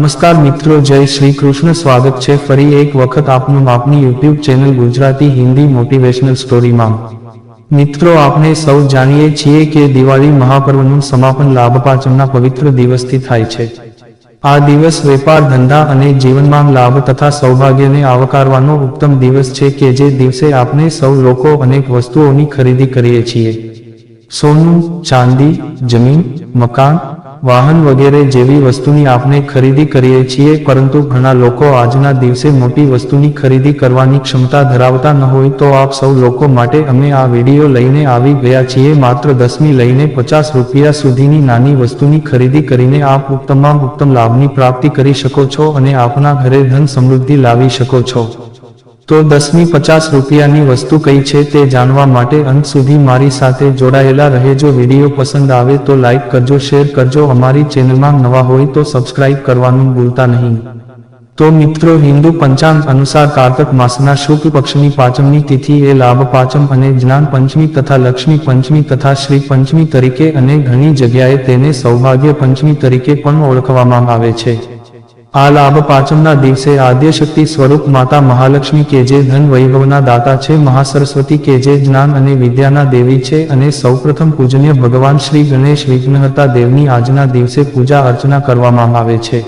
નમસ્કાર મિત્રો, જય શ્રી કૃષ્ણ. સ્વાગત છે ફરી એક વખત આપનું આપની YouTube channel Gujarati Hindi motivational સ્ટોરીમાં. મિત્રો, આપણે સૌ જાણીએ છીએ કે દિવાળી મહાપર્વનું સમાપન લાભપાંચમના પવિત્ર દિવસથી થાય છે. આ દિવસ વેપાર, ધંધા અને જીવનમાં લાભ તથા સૌભાગ્યને આવકારવાનો ઉત્તમ દિવસ છે કે જે દિવસે આપણે સૌ લોકો અનેક વસ્તુઓની ખરીદી કરીએ છીએ. સોનું, ચાંદી, જમીન, મકાન વાહન વગેરે જેવી વસ્તુની આપણે ખરીદી કરીએ છીએ, પરંતુ ઘણા લોકો આજના દિવસે મોટી વસ્તુની ખરીદી કરવાની ક્ષમતા ધરાવતા ન હોય તો આપ સૌ લોકો માટે અમે આ વીડિયો લઈને આવી ગયા છીએ. માત્ર દસમી લઈને પચાસ રૂપિયા સુધીની નાની વસ્તુની ખરીદી કરીને આપ ઉત્તમમાં ઉત્તમ લાભની પ્રાપ્તિ કરી શકો છો અને આપના ઘરે ધન સમૃદ્ધિ લાવી શકો છો. તો દસમી પચાસ રૂપિયાની વસ્તુ કઈ છે તે જાણવા માટે અંત સુધી મારી સાથે જોડાયેલા રહેજો. વીડિયો પસંદ આવે તો લાઇક કરજો, શેર કરજો. અમારી ચેનલમાં નવા હોય તો સબસ્ક્રાઇબ કરવાનું ભૂલતા નહીં. તો મિત્રો, હિન્દુ પંચાંગ અનુસાર કાર્તક માસના શુક્લ પક્ષની પાંચમની તિથિ એ લાભ પાંચમ અને જ્ઞાન પંચમી તથા લક્ષ્મી પંચમી તથા શ્રી પંચમી તરીકે અને ઘણી જગ્યાએ તેને સૌભાગ્ય પંચમી તરીકે પણ ઓળખવામાં આવે છે. આ લાભ પાંચમના દિવસે આદ્યશક્તિ સ્વરૂપ માતા મહાલક્ષ્મી કે જે ધન વૈભવના દાતા છે, મહાસરસ્વતી કે જે જ્ઞાન અને વિદ્યાના દેવી છે અને સૌપ્રથમ પૂજનીય ભગવાન શ્રી ગણેશ વિઘ્નહર્તા દેવની આજના દિવસે પૂજા અર્ચના કરવામાં આવે છે.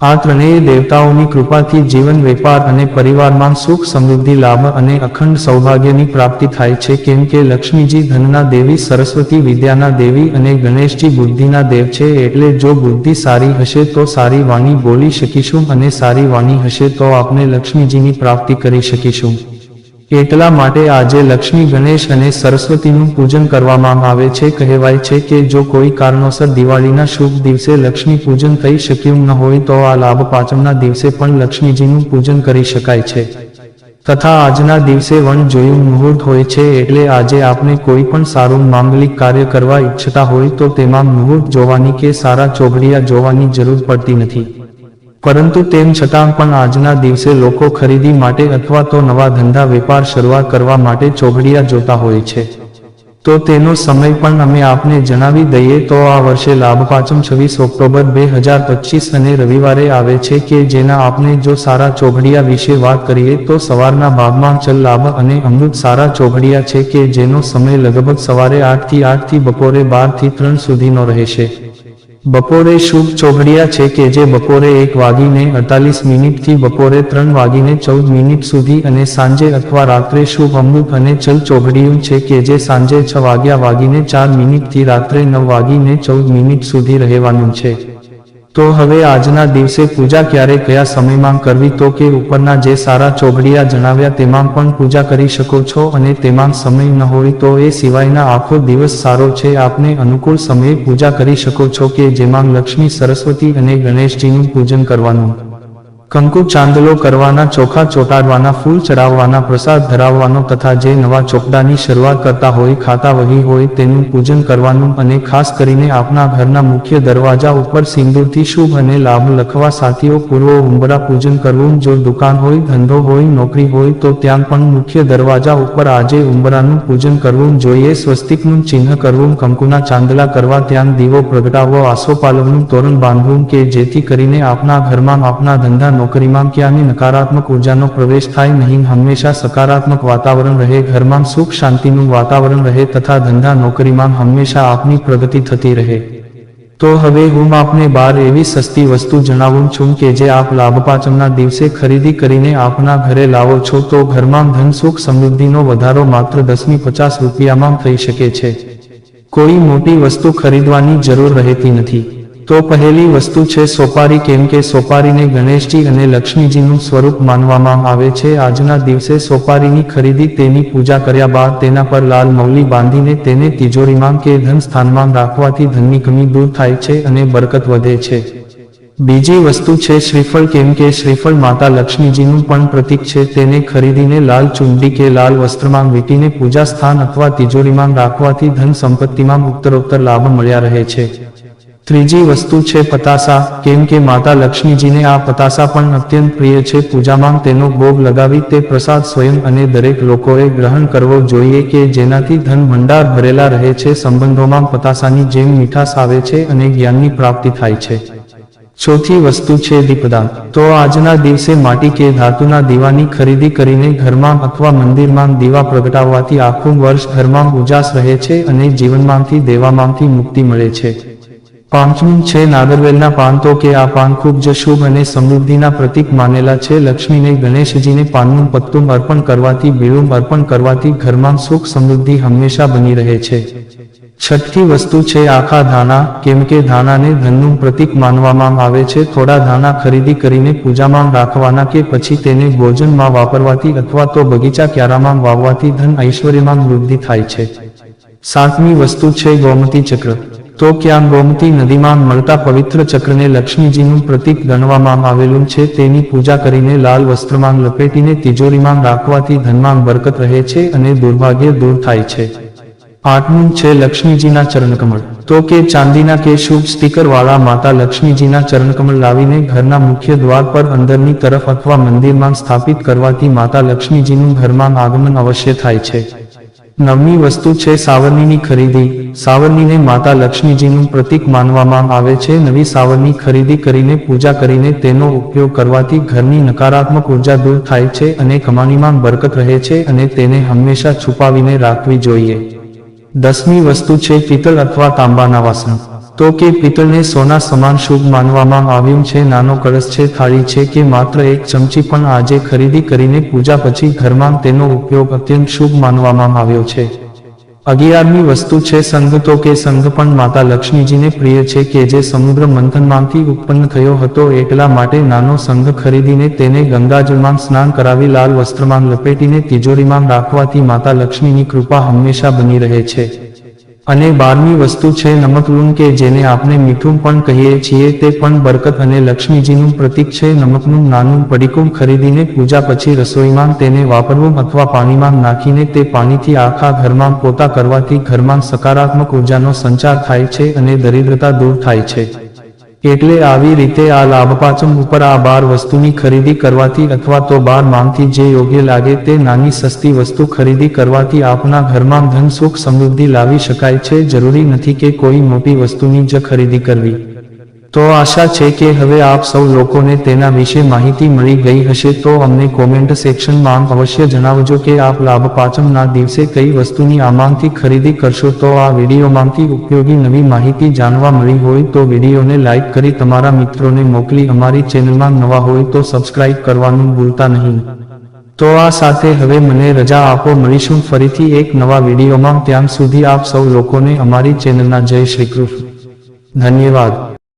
આ ત્રણેય દેવતાઓની કૃપાથી જીવન વેપાર અને પરિવારમાં સુખ સમૃદ્ધિ, લાભ અને અખંડ સૌભાગ્યની પ્રાપ્તિ થાય છે. કેમ કે લક્ષ્મીજી ધનના દેવી, સરસ્વતી વિદ્યાના દેવી અને ગણેશજી બુદ્ધિના દેવ છે. એટલે જો બુદ્ધિ સારી હશે તો સારી વાણી બોલી શકીશું અને સારી વાણી હશે તો આપણે લક્ષ્મીજીની પ્રાપ્તિ કરી શકીશું. એટલા માટે આજે લક્ષ્મી ગણેશ અને સરસ્વતીનું પૂજન કરવામાં આવે છે. કહેવાય છે કે જો કોઈ કારણોસર દિવાળીના શુભ દિવસે લક્ષ્મી પૂજન થઈ શક્યું ન હોય તો આ લાભ પાંચમના દિવસે પણ લક્ષ્મીજીનું પૂજન કરી શકાય છે. તથા આજના દિવસે વણ જોયું મુહૂર્ત હોય છે એટલે આજે આપણે કોઈ પણ સારું માંગલિક કાર્ય કરવા ઈચ્છતા હોય તો તેમાં મુહૂર્ત જોવાની કે સારા ચોઘડિયા જોવાની જરૂર પડતી નથી. પરંતુ તેમ છતાં પણ આજના દિવસે લોકો ખરીદી માટે અથવા તો નવા ધંધા વેપાર શરૂઆત કરવા માટે ચોઘડિયા જોતા હોય છે. તો તેનો સમય પણ અમે આપને જણાવી દઈએ તો આ વર્ષે લાભ પાંચમ છવ્વીસ ઓક્ટોબર બે હજાર પચીસ અને રવિવારે આવે છે કે જેના આપણે જો સારા ચોઘડિયા વિશે વાત કરીએ તો સવારના ભાગમાં ચલ લાભ અને અમૃત સારા ચોઘડિયા છે કે જેનો સમય લગભગ સવારે આઠથી આઠથી બપોરે બારથી ત્રણ સુધીનો રહેશે. બપોરે શુભ ચોઘડિયા છે કે જે બપોરે એક વાગીને અડતાલીસ મિનિટથી બપોરે ત્રણ વાગીને ચૌદ મિનિટ સુધી અને સાંજે અથવા રાત્રે શુભ અમુક અને ચલ ચોઘડિયું છે કે જે સાંજે છ વાગ્યા વાગીને ચાર મિનિટથી રાત્રે નવ વાગીને ચૌદ મિનિટ સુધી રહેવાનું છે. તો હવે આજના દિવસે પૂજા ક્યારે કયા સમયમાં કરવી તો કે ઉપરના જે સારા ચોઘડિયા જણાવ્યા તેમાં પણ પૂજા કરી શકો છો અને તેમાં સમય ન હોય તો એ સિવાયના આખો દિવસ સારો છે. આપને અનુકૂળ સમયે પૂજા કરી શકો છો કે જેમાં લક્ષ્મી, સરસ્વતી અને ગણેશજીનું પૂજન કરવાનું. કંકુ ચાંદલો કરવાના ચોખા ચોટાડવાના, ફૂલ ચડાવવાના, પ્રસાદ ધરાવવાનો તથા જે નવા ચોપડાની શરૂઆત કરતા હોય, ખાતા વહી હોય તેનું પૂજન કરવાનું અને ખાસ કરીને આપના ઘરના મુખ્ય દરવાજા ઉપર સિંદૂરથી શુભ અને લાભ લખવા સાથીઓ પૂર્વ ઉંબરા પૂજન કરવું, જો દુકાન હોય, ધંધો હોય, નોકરી હોય, તો ત્યાં પણ મુખ્ય દરવાજા ઉપર આજે ઉંબરાનું પૂજન કરવું, જોઈએ સ્વસ્તિકનું ચિહ્ન કરવું, કંકુના ચાંદલા કરવા ત્યાં દીવો પ્રગટાવવો, આસોપાલવનું તોરણ બાંધવું કે જેથી કરીને આપના ઘરમાં આપના ધંધા નોકરીમાં ક્યાંની નકારાત્મક ઉર્જાનો પ્રવેશ થાય નહીં, હંમેશા સકારાત્મક વાતાવરણ રહે, ઘરમાં સુખ શાંતિનું વાતાવરણ રહે તથા ધંધા નોકરીમાં હંમેશા આપની પ્રગતિ થતી રહે. તો હવે હું આપને બાર એવી સસ્તી વસ્તુ જણાવું છું કે જે આપ લાભપાચમના દિવસે ખરીદી કરીને આપના ઘરે લાવો છો, તો ઘરમાં ધન સુખ સમૃદ્ધિનો વધારો માત્ર દસમી પચાસ રૂપિયામાં થઈ શકે છે. કોઈ મોટી વસ્તુ ખરીદવાની જરૂર રહેતી નથી. તો પહેલી વસ્તુ છે સોપારી, કેમ કે સોપારીને ગણેશજી અને લક્ષ્મીજીનું સ્વરૂપ માનવામાં આવે છે. આજના દિવસે સોપારીની ખરીદી તેની પૂજા કર્યા બાદ તેના પર લાલ મૌલી બાંધીને તેને તિજોરીમાં કે ધન સ્થાનમાં રાખવાથી ધનની કમી દૂર થાય છે અને બરકત વધે છે. બીજી વસ્તુ છે શ્રીફળ, કેમ કે શ્રીફળ માતા લક્ષ્મીજીનું પણ પ્રતીક છે. તેને ખરીદીને લાલ ચુંડી કે લાલ વસ્ત્રમાં વીંટીને પૂજા સ્થાન અથવા તિજોરીમાં રાખવાથી ધન સંપત્તિમાં ઉત્તરોત્તર લાભ મળ્યા રહે છે. ત્રીજી વસ્તુ છે પતાસા, કેમ કે માતા લક્ષ્મીજીને આ પતાસા પણ અત્યંત પ્રિય છે. પૂજામાં તેનો ભોગ લગાવી તે પ્રસાદ સ્વયં અને દરેક લોકોએ ગ્રહણ કરવો જોઈએ કે જેનાથી ધન ભંડાર ભરેલા રહે છે. સંબંધોમાં પતાસાની જેમ મીઠાશ આવે છે અને જ્ઞાનની પ્રાપ્તિ થાય છે. ચોથી વસ્તુ છે દીપદાન. તો આજના દિવસે માટી કે ધાતુના દીવાની ખરીદી કરીને ઘરમાં અથવા મંદિરમાં દીવા પ્રગટાવવાથી આખું વર્ષ ઘરમાં ઉજાસ રહે છે અને જીવનમાંથી દેવામાંથી મુક્તિ મળે છે. પાંચમું છે, નાગરવેલના પાન તો કે આ પાન ખૂબ જ શુભ અને સમૃદ્ધિના પ્રતીક માનેલા છે. લક્ષ્મીને ગણેશજીને પાનનું પત્તું અર્પણ કરવાથી બીડું અર્પણ કરવાથી ઘરમાં સુખ સમૃદ્ધિ હંમેશા બની રહે છે. છઠ્ઠી વસ્તુ છે, આખા ધાના, કેમ કે ધાનાને ધનનું પ્રતીક માનવામાં આવે છે. થોડા ધાના ખરીદી કરીને પૂજામાં રાખવાના કે પછી તેને ભોજનમાં વાપરવાથી અથવા તો બગીચા ક્યારામાં વાવવાથી ધન ઐશ્વર્યમાં વૃદ્ધિ થાય છે. સાતમી વસ્તુ છે, ગોમતી ચક્ર. તો ક્યાં ગોમતી નદીમાં મળતા પવિત્ર ચક્રને લક્ષ્મીજીનું પ્રતીક ગણવામાં આવેલું છે. તેની પૂજા કરીને લાલ વસ્ત્રમાં લપેટીને તિજોરીમાં રાખવાથી ધનમાં બરકત રહે છે અને દુર્ભાગ્ય દૂર થાય છે. આઠમું છે લક્ષ્મીજીના ચરણકમળ. તો કે ચાંદીના કે શુભ સ્ટીકર વાળા માતા લક્ષ્મીજીના ચરણકમળ લાવીને ઘરના મુખ્ય દ્વાર પર અંદરની તરફ અથવા મંદિરમાં સ્થાપિત કરવાથી માતા લક્ષ્મીજીનું ઘરમાં આગમન અવશ્ય થાય છે. નવમી વસ્તુ છે સાવરણીની ખરીદી. સાવરણીને માતા લક્ષ્મીજીનું પ્રતીક માનવામાં આવે છે. નવી સાવરણી ખરીદી કરીને પૂજા કરીને તેનો ઉપયોગ કરવાથી ઘરની નકારાત્મક ઊર્જા દૂર થાય છે અને કમાણીમાં બરકત રહે છે અને તેને હંમેશા છુપાવીને રાખવી જોઈએ. દસમી વસ્તુ છે પિત્તળ અથવા તાંબાના વાસણ. તો કે પિત્તળને સોના સમાન શુભ માનવામાં આવ્યું છે, નાનો કળશ છે, થાળી છે કે માત્ર એક ચમચી પણ આજે ખરીદી કરીને પૂજા પછી ઘરમાં તેનો ઉપયોગ અત્યંત શુભ માનવામાં આવ્યો છે. અગિયારમી વસ્તુ છે સંઘ તો કે સંઘ પણ માતા લક્ષ્મીજીને પ્રિય છે કે જે સમુદ્ર મંથનમાંથી ઉત્પન્ન થયો હતો એટલા માટે નાનો સંઘ ખરીદીને તેને ગંગાજળમાં સ્નાન કરાવી લાલ વસ્ત્રમાં લપેટીને તિજોરીમાં રાખવાથી માતા લક્ષ્મીની કૃપા હંમેશા બની રહે છે. અને બારમી વસ્તુ છે નમકલુણ કે જેને આપણે મીઠું પણ કહીએ છીએ, તે પણ બરકત અને લક્ષ્મીજીનું પ્રતીક છે. નમકનું નાનું પડીકું ખરીદીને પૂજા પછી રસોઈમાં તેને વાપરવું અથવા પાણીમાં નાખીને તે પાણીથી આખા ઘરમાં પોતા કરવાથી ઘરમાં સકારાત્મક ઉર્જાનો સંચાર થાય છે અને દરિદ્રતા દૂર થાય છે. એટલે આવી રીતે આ લાભપાચમ ઉપર આ બાર વસ્તુની ખરીદી કરવાથી અથવા તો બાર માંગથી જે યોગ્ય લાગે તે નાની સસ્તી વસ્તુ ખરીદી કરવાથી આપના ઘરમાં ધન સુખ સમૃદ્ધિ લાવી શકાય છે. જરૂરી નથી કે કોઈ મોટી વસ્તુની જ ખરીદી કરવી. તો આશા છે કે હવે આપ સૌ લોકોને તેના વિશે માહિતી મળી ગઈ હશે. તો અમને કોમેન્ટ સેક્શનમાં અવશ્ય જણાવજો કે આપ લાભ પાંચમના દિવસે કઈ વસ્તુની આમાંથી ખરીદી કરશો. તો આ વિડીયોમાંથી ઉપયોગી નવી માહિતી જાણવા મળી હોય તો વિડીયોને લાઇક કરી તમારા મિત્રોને મોકલી. અમારી ચેનલમાં નવા હોય તો સબસ્ક્રાઇબ કરવાનું ભૂલતા નહીં. તો આ સાથે હવે મને રજા આપો. મળીશું ફરીથી એક નવા વિડીયોમાં. ત્યાં સુધી આપ સૌ લોકોને અમારી ચેનલના જય શ્રી કૃષ્ણ. ધન્યવાદ.